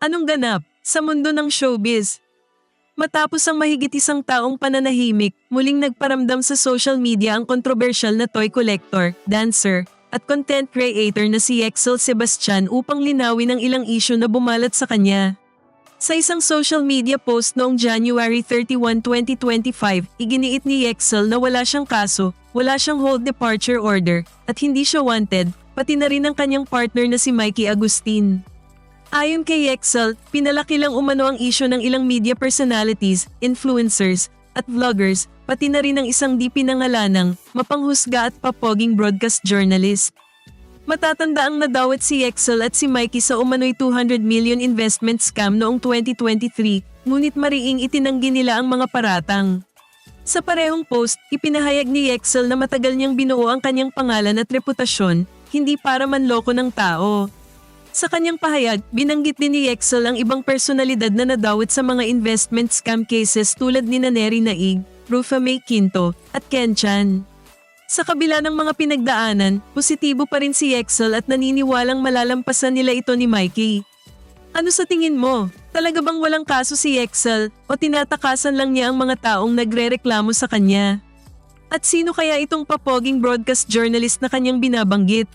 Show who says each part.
Speaker 1: Anong ganap sa mundo ng showbiz? Matapos ang mahigit isang taong pananahimik, muling nagparamdam sa social media ang kontrobersyal na toy collector, dancer, at content creator na si Excel Sebastian upang linawin ang ilang isyu na bumalat sa kanya. Sa isang social media post noong January 31, 2025, iginiit ni Excel na wala siyang kaso, wala siyang hold departure order, at hindi siya wanted, pati na rin ang kanyang partner na si Mikey Agustin. Ayon kay Excel, pinalaki lang umano ang isyo ng ilang media personalities, influencers, at vloggers, pati na rin ang isang di pinangalanang, mapanghusga at papoging broadcast journalist. Matatanda ang nadawat si Excel at si Mikey sa umano'y 200 million investment scam noong 2023, ngunit mariing itinanggi nila ang mga paratang. Sa parehong post, ipinahayag ni Excel na matagal niyang binuo ang kanyang pangalan at reputasyon, hindi para manloko ng tao. Sa kanyang pahayag, binanggit din ni Excel ang ibang personalidad na nadawit sa mga investment scam cases tulad ni Neri Naig, Rufa May Quinto, at Ken Chan. Sa kabila ng mga pinagdaanan, positibo pa rin si Excel at naniniwalang malalampasan nila ito ni Mikey. Ano sa tingin mo? Talaga bang walang kaso si Excel o tinatakasan lang niya ang mga taong nagrereklamo sa kanya? At sino kaya itong papoging broadcast journalist na kanyang binabanggit?